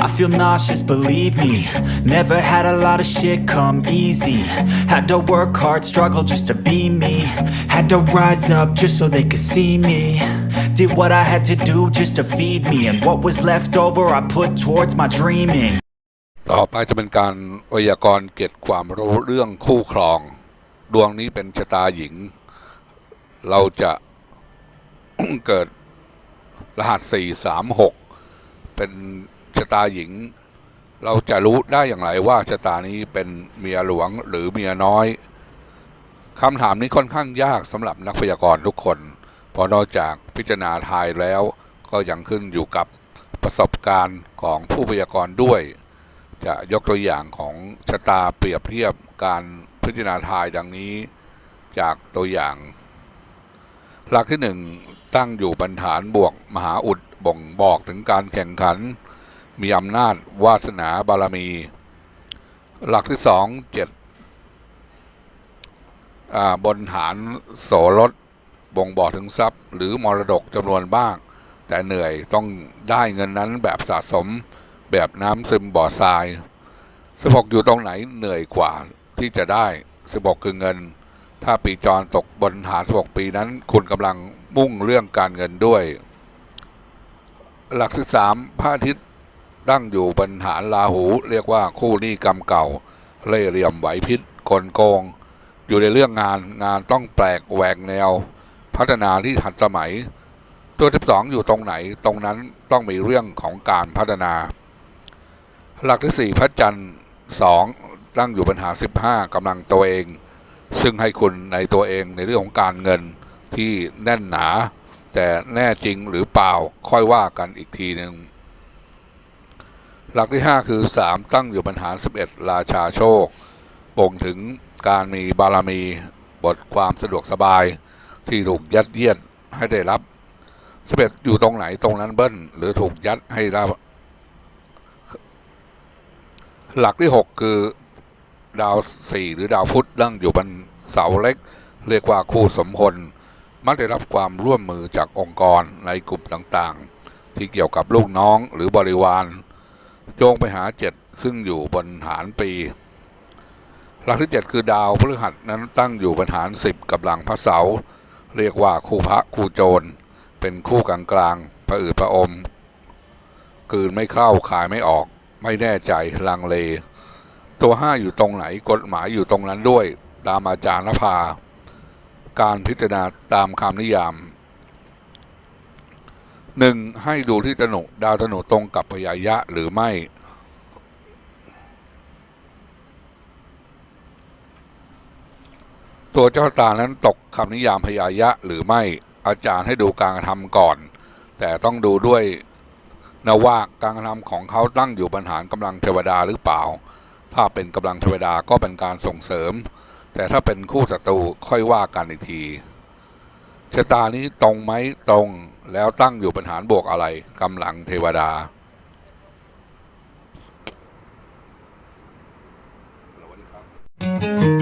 I feel nauseous, believe me. Never had a lot of shit come easy. Had to work hard, struggle just to be me. Had to rise up just so they could see me. Did what I had to do just to feed me. And what was left over, I put towards my dreaming. ต่อไปจะเป็นการไวยากรณ์เก็บความรู้เรื่องคู่ครอง ดวงนี้เป็นชะตาหญิง เราจะเกิดรหัสสี่สามหกเป็น ชะตาหญิง เราจะรู้ได้อย่างไรว่าชะตานี้เป็นเมียหลวงหรือเมียน้อยคำถามนี้ค่อนข้างยากสำหรับนักพยากรณ์ทุกคนเพราะนอกจากพิจารณาทายแล้วก็ยังขึ้นอยู่กับประสบการณ์ของผู้พยากรณ์ด้วย จะยกตัวอย่างของชะตาเปรียบเทียบการพิจารณาทายดังนี้จากตัวอย่าง หลักที่หนึ่งตั้งอยู่บรรฐานบวกมหาอุดบ่งบอกถึงการแข่งขัน มีอำนาจวาสนาบารมี หลักที่สองเจ็ดอ่าบนฐานโสรถบ่งบอกถึงทรัพย์ หรือมรดกจำนวนมากแต่เหนื่อยต้องได้เงินนั้นแบบสะสมแบบน้ำซึมบ่อทรายสบกอยู่ตรงไหนเหนื่อยกว่าที่จะได้สบกคือเงิน ถ้าปีจรตกบนฐานสบกปีนั้น คุณกำลังมุ่งเรื่องการเงินด้วย หลักที่สามพระอาทิตย์ ตั้งอยู่บนฐานราหู เรียกว่าคู่หนี้กรรมเก่า เล่เหลี่ยมไหวพิษกลโกง อยู่ในเรื่องงานงานต้องแปลกแหวกแนว พัฒนาที่ทันสมัย ตัวที่สองอยู่ตรงไหนตรงนั้นต้องมีเรื่องของการพัฒนา หลักที่สี่พระจันทร์สองตั้งอยู่ปัญหาสิบห้ากำลังตัวเอง ซึ่งให้คุณในตัวเองในเรื่องของการเงินที่แน่นหนา แต่แน่จริงหรือเปล่าค่อยว่ากันอีกทีหนึ่ง หลักที่ห้าคือสามตั้งอยู่ปัญหาสิบเอ็ดราชาโชคบ่งถึงการมีบารมีบทความสะดวกสบายที่ถูกยัดเยียดให้ได้รับสิบเอ็ดอยู่ตรงไหนตรงนั้นเบิ้ลหรือถูกยัดให้รับหลักที่หกคือดาวสี่หรือดาวพุธตั้งอยู่บนเสาเล็ก เรียกว่าคู่สมพลมักได้รับความร่วมมือจากองค์กรในกลุ่มต่างๆ ที่เกี่ยวกับลูกน้องหรือบริวาร โยงไปหาเจ็ดซึ่งอยู่บนฐานปี หลักที่เจ็ดคือดาวพฤหัสนั้นตั้งอยู่บนฐานสิบกับหลังพระเสา เรียกว่าคู่พระคู่โจร เป็นคู่กลางกลางพระอืดพระอมกืนไม่เข้าขายไม่ออก ไม่แน่ใจลังเล ตัวห้าอยู่ตรงไหนกฎหมายอยู่ตรงนั้นด้วย ตามอาจารย์นภา การพิจารณาตามคำนิยาม หนึ่งให้ดูที่ตนุดาวตนุตรงกับพยายะหรือไม่ ตัวเจ้าตานั้นตกคำนิยามพยายะหรือไม่อาจารย์ให้ดูการกระทำก่อน แต่ต้องดูด้วยนะว่าการกระทำของเขาตั้งอยู่บรรหากำลังเทวดาหรือเปล่า ถ้าเป็นกำลังเทวดาก็เป็นการส่งเสริม แต่ถ้าเป็นคู่ศัตรูค่อยว่ากันอีกที ชะตานี้ตรงไหมตรงแล้วตั้งอยู่ปัญหาบวกอะไรกำลังเทวดา Thank